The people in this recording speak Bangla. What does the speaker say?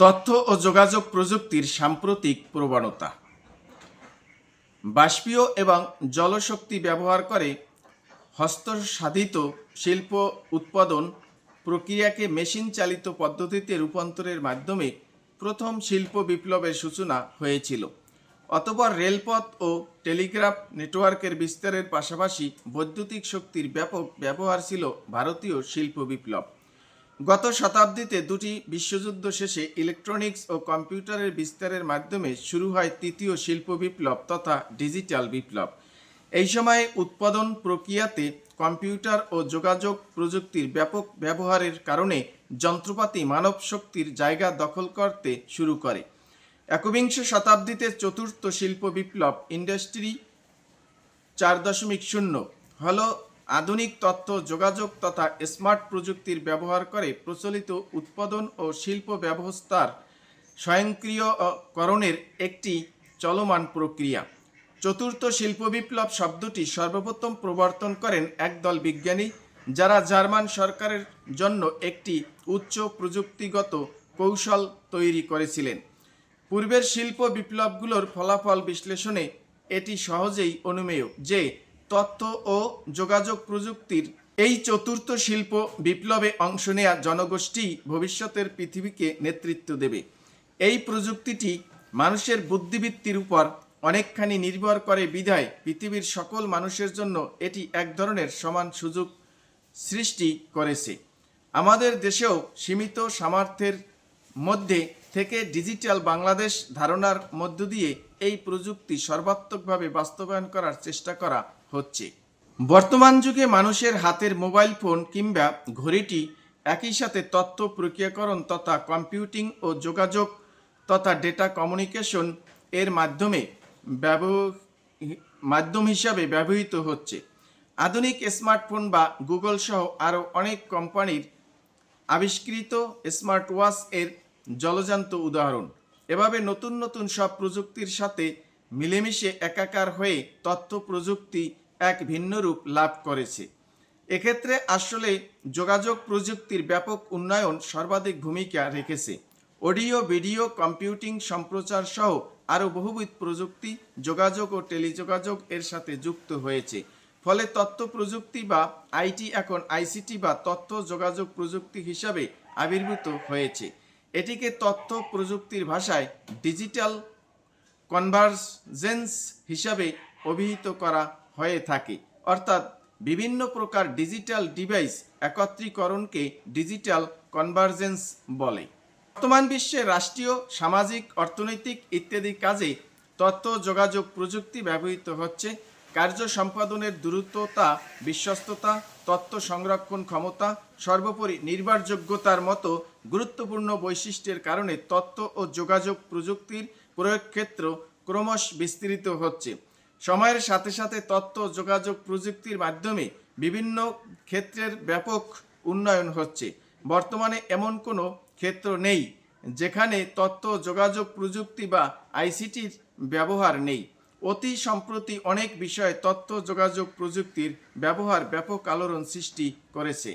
তথ্য ও যোগাযোগ প্রযুক্তির সাম্প্রতিক প্রবণতা। বাষ্পীয় এবং জলশক্তি ব্যবহার করে হস্তসাধিত শিল্প উৎপাদন প্রক্রিয়াকে মেশিন চালিত পদ্ধতিতে রূপান্তরের মাধ্যমে প্রথম শিল্প বিপ্লবের সূচনা হয়েছিল। অতপর রেলপথ ও টেলিগ্রাফ নেটওয়ার্কের বিস্তারের পাশাপাশি বৈদ্যুতিক শক্তির ব্যাপক ব্যবহার ছিল ভারতীয় শিল্প বিপ্লব। গত শতাব্দীতে দুটি বিশ্বযুদ্ধ শেষে ইলেকট্রনিক্স ও কম্পিউটারের বিস্তারের মাধ্যমে শুরু হয় তৃতীয় শিল্প বিপ্লব তথা ডিজিটাল বিপ্লব। এই সময়ে উৎপাদন প্রক্রিয়াতে কম্পিউটার ও যোগাযোগ প্রযুক্তির ব্যাপক ব্যবহারের কারণে যন্ত্রপাতি মানব শক্তির জায়গা দখল করতে শুরু করে। একবিংশ শতাব্দীতে চতুর্থ শিল্প বিপ্লব ইন্ডাস্ট্রি চার দশমিক শূন্য হল আধুনিক তথ্য যোগাযোগ তথা স্মার্ট প্রযুক্তির ব্যবহার করে প্রচলিত উৎপাদন ও শিল্প ব্যবস্থার স্বয়ংক্রিয়করণের একটি চলমান প্রক্রিয়া। চতুর্থ শিল্প বিপ্লব শব্দটি সর্বপ্রথম প্রবর্তন করেন একদল বিজ্ঞানী, যারা জার্মান সরকারের জন্য একটি উচ্চ প্রযুক্তিগত কৌশল তৈরি করেছিলেন। পূর্বের শিল্প বিপ্লবগুলোর ফলাফল বিশ্লেষণে এটি সহজেই অনুমেয় যে তথ্য ও যোগাযোগ প্রযুক্তির এই চতুর্থ শিল্প বিপ্লবে অংশ নেয়া জনগোষ্ঠী ভবিষ্যতের পৃথিবীকে নেতৃত্ব দেবে। এই প্রযুক্তিটি মানুষের বুদ্ধিবৃত্তির উপর অনেকখানি নির্ভর করে বিধায় পৃথিবীর সকল মানুষের জন্য এটি এক ধরনের সমান সুযোগ সৃষ্টি করেছে। আমাদের দেশেও সীমিত সামর্থ্যের মধ্যে থেকে ডিজিটাল বাংলাদেশ ধারণার মধ্য দিয়ে এই প্রযুক্তি সর্বাত্মকভাবে বাস্তবায়ন করার চেষ্টা করা হচ্ছে। বর্তমান যুগে মানুষের হাতের মোবাইল ফোন কিংবা ঘড়িটি একই সাথে তথ্য প্রক্রিয়াকরণ তথা কম্পিউটিং ও যোগাযোগ তথা ডেটা কমিউনিকেশন এর মাধ্যমে ব্যব- মাধ্যম হিসাবে ব্যবহৃত হচ্ছে। আধুনিক স্মার্টফোন বা গুগল সহ আরও অনেক কোম্পানির আবিষ্কৃত স্মার্ট ওয়াচ এর জলজান্ত উদাহরণ। এভাবে নতুন নতুন সব প্রযুক্তির সাথে মিলেমিশে একাকার হয়ে তথ্য প্রযুক্তি এক ভিন্ন রূপ লাভ করেছে। এক্ষেত্রে আসলে যোগাযোগ প্রযুক্তির ব্যাপক উন্নয়ন সর্বাধিক ভূমিকা রেখেছে। অডিও, ভিডিও, কম্পিউটিং সম্প্রচার সহ আরও বহুবিধ প্রযুক্তি, যোগাযোগ ও টেলিযোগাযোগ এর সাথে যুক্ত হয়েছে। ফলে তথ্য প্রযুক্তি বা আইটি এখন আইসিটি বা তথ্য যোগাযোগ প্রযুক্তি হিসাবে আবির্ভূত হয়েছে। এটিকে তথ্য প্রযুক্তির ভাষায় ডিজিটাল কনভার্জেন্স হিসাবে অভিহিত করা হয়ে থাকে। অর্থাৎ বিভিন্ন প্রকার ডিজিটাল ডিভাইস একত্রীকরণকে ডিজিটাল কনভার্জেন্স বলে। বর্তমান বিশ্বে রাষ্ট্রীয়, সামাজিক, অর্থনৈতিক ইত্যাদি কাজে তথ্য, যোগাযোগ, প্রযুক্তি ব্যবহৃত হচ্ছে। কার্য সম্পাদনের দ্রুততা, বিশ্বস্ততা, তথ্য সংরক্ষণ ক্ষমতা, সর্বোপরি নির্ভরযোগ্যতার মতো গুরুত্বপূর্ণ বৈশিষ্ট্যের কারণে তথ্য ও যোগাযোগ প্রযুক্তির প্রয়োগ ক্ষেত্র ক্রমশ বিস্তৃত হচ্ছে। সময়ের সাথে সাথে তথ্য যোগাযোগ প্রযুক্তির মাধ্যমে বিভিন্ন ক্ষেত্রের ব্যাপক উন্নয়ন হচ্ছে। বর্তমানে এমন কোনো ক্ষেত্র নেই যেখানে তথ্য যোগাযোগ প্রযুক্তি বা আইসিটির ব্যবহার নেই। অতি সম্প্রতি অনেক বিষয়ে তথ্য যোগাযোগ প্রযুক্তির ব্যবহার ব্যাপক আলোড়ন সৃষ্টি করেছে।